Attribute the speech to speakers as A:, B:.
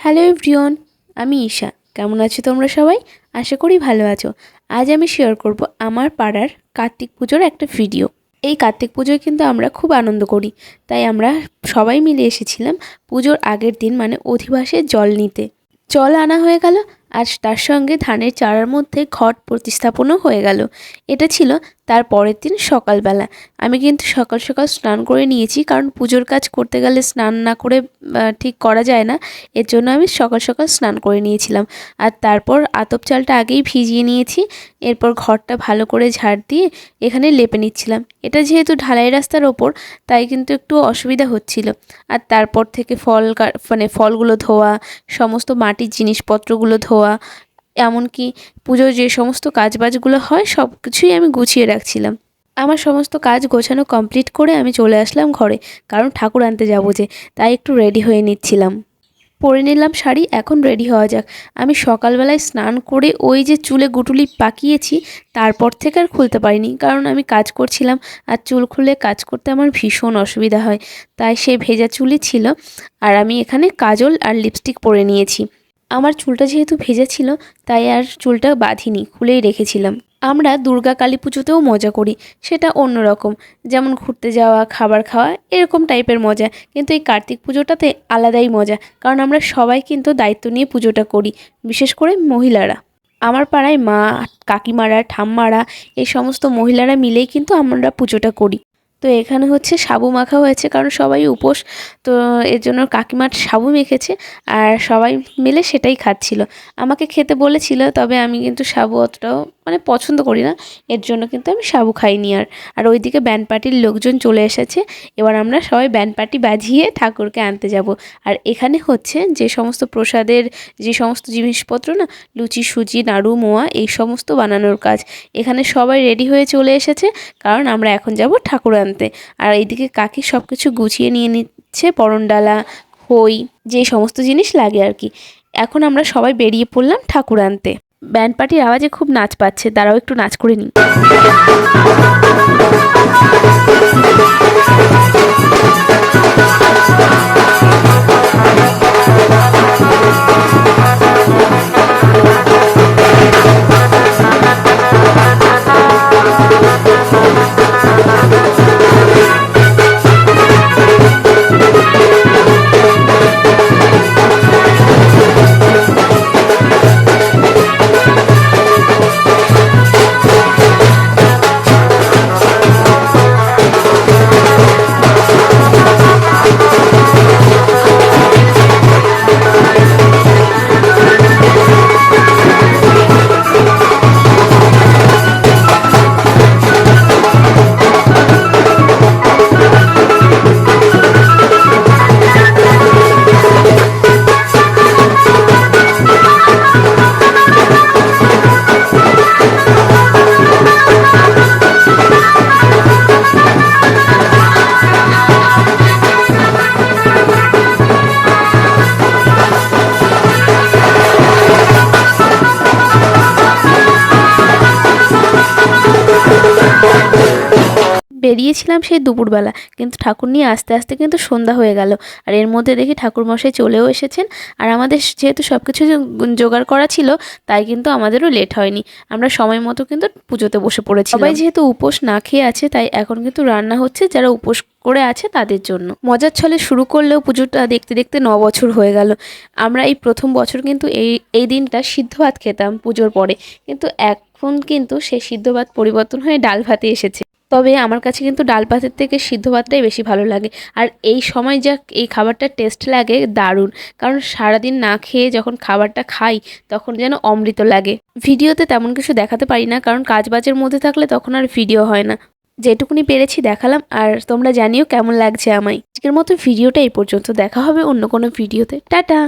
A: Hello everyone আমি ঈশা। কেমন আছো তোমরা সবাই? আশা করি ভালো আছো। আজ আমি শেয়ার করব আমার পাড়ার কার্তিক পুজোর একটা ভিডিও এই কার্তিক পুজোয় কিন্তু আমরা খুব আনন্দ করি। তাই আমরা সবাই মিলে এসেছিলাম পুজোর আগের দিন মানে অধিবাসে জল নিতে। জল আনা হয়ে গেল, আর তার সঙ্গে ধানের চারার মধ্যে ঘট প্রতিস্থাপনও হয়ে গেল। এটা ছিল তার পরের দিন সকালবেলা। আমি কিন্তু সকাল সকাল স্নান করে নিয়েছি, কারণ পুজোর কাজ করতে গেলে স্নান না করে ঠিক করা যায় না। এর জন্য আমি সকাল সকাল স্নান করে নিয়েছিলাম। আর তারপর আতপ চালটা আগেই ভিজিয়ে নিয়েছি, এরপর ঘরটা ভালো করে ঝাড় দিয়ে এখানে লেপে নিচ্ছিলাম। এটা যেহেতু ঢালাই রাস্তার ওপর, তাই কিন্তু একটু অসুবিধা হচ্ছিল। আর তারপর থেকে ফল মানে ফলগুলো ধোয়া, সমস্ত মাটির জিনিসপত্রগুলো ধোয়া এমনকি পুজোর যে সমস্ত কাজবাজগুলো হয় সব কিছুই আমি গুছিয়ে রাখছিলাম। আমার সমস্ত কাজ গোছানো কমপ্লিট করে আমি চলে আসলাম ঘরে, কারণ ঠাকুর আনতে যাব যে, তাই একটু রেডি হয়ে নিচ্ছিলাম। পরে নিলাম শাড়ি, এখন রেডি হওয়া যাক। আমি সকালবেলায় স্নান করে ওই যে চুলে গুটুলি পাকিয়েছি, তারপর থেকে আর খুলতে পারিনি, কারণ আমি কাজ করছিলাম আর চুল খুলে কাজ করতে আমার ভীষণ অসুবিধা হয়, তাই সেই ভেজা চুলই ছিল। আর আমি এখানে কাজল আর লিপস্টিক পরে নিয়েছি। আমার চুলটা যেহেতু ভেজা ছিল, তাই আর চুলটা বাঁধিনি, খুলেই রেখেছিলাম। আমরা দুর্গা কালী পুজোতেও মজা করি, সেটা অন্যরকম। যেমন ঘুরতে যাওয়া, খাবার খাওয়া, এরকম টাইপের মজা। কিন্তু এই কার্তিক পুজোটাতে আলাদাই মজা, কারণ আমরা সবাই কিন্তু দায়িত্ব নিয়ে পুজোটা করি, বিশেষ করে মহিলারা। আমার পাড়ায় মা, কাকিমারা, ঠাম্মারা, এই সমস্ত মহিলারা মিলেই কিন্তু আমরা পুজোটা করি। তো এখানে হচ্ছে সাবু মাখা হয়েছে, কারণ সবাই উপোস। তো এর জন্য কাকিমার সাবু মেখেছে আর সবাই মিলে সেটাই খাচ্ছিল। আমাকে খেতে বলেছিল, তবে আমি কিন্তু সাবু অতটাও মানে পছন্দ করি না। এর জন্য কিন্তু আমি সাবু খাইনি আর। আর ওইদিকে ব্যান্ড পার্টির লোকজন চলে এসেছে। এবার আমরা সবাই ব্যান্ড পার্টি বাজিয়ে ঠাকুরকে আনতে যাব। আর এখানে হচ্ছে যে সমস্ত প্রসাদের যে সমস্ত জিনিসপত্র না, লুচি, সুজি, নাড়ু, মোয়া, এই সমস্ত বানানোর কাজ। এখানে সবাই রেডি হয়ে চলে এসেছে, কারণ আমরা এখন যাব ঠাকুর আনতে। আর এইদিকে কাকি সব কিছু গুছিয়ে নিয়ে নিচ্ছে পরনডালা খই, যে সমস্ত জিনিস লাগে আর কি। এখন আমরা সবাই বেরিয়ে পড়লাম ঠাকুর আনতে। ব্যান্ড পার্টির আওয়াজে খুব নাচ পাচ্ছে তারাও একটু নাচ করে নিই। বেরিয়েছিলাম সেই দুপুরবেলা। কিন্তু ঠাকুর নিয়ে আস্তে আস্তে কিন্তু সন্ধ্যা হয়ে গেল। আর এর মধ্যে দেখি ঠাকুর মশাই চলেও এসেছেন। আর আমাদের যেহেতু সব কিছু জোগাড় করা ছিল, তাই কিন্তু আমাদেরও লেট হয়নি। আমরা সময় মতো কিন্তু পুজোতে বসে পড়েছি সবাই যেহেতু উপোস না খেয়ে আছে, তাই এখন কিন্তু রান্না হচ্ছে। যারা উপোস করে আছে, তাদের জন্য। মজার ছলে শুরু করলেও পুজোটা দেখতে দেখতে ন বছর হয়ে গেল। আমরা এই প্রথম বছর কিন্তু এই এই দিনটা সিদ্ধ ভাত খেতাম পুজোর পরে। কিন্তু এখন কিন্তু সেই সিদ্ধ ভাত পরিবর্তন হয়ে ডাল ভাতে এসেছে। তবে আমার কাছে কিন্তু ডাল ভাতের থেকে সিদ্ধ ভাতটাই বেশি ভালো লাগে। আর এই সময় যা এই খাবারটার টেস্ট লাগে দারুণ। কারণ সারাদিন না খেয়ে যখন খাবারটা খাই, তখন যেন অমৃত লাগে। ভিডিওতে তেমন কিছু দেখাতে পারি না, কারণ কাজবাজের মধ্যে থাকলে তখন আর ভিডিও হয় না। যেটুকুনি পেরেছি দেখালাম, আর তোমরা জানিও কেমন লাগছে আমায়। আজকের মতো ভিডিওটা এই পর্যন্ত। দেখা হবে অন্য কোনো ভিডিওতে। টাটা!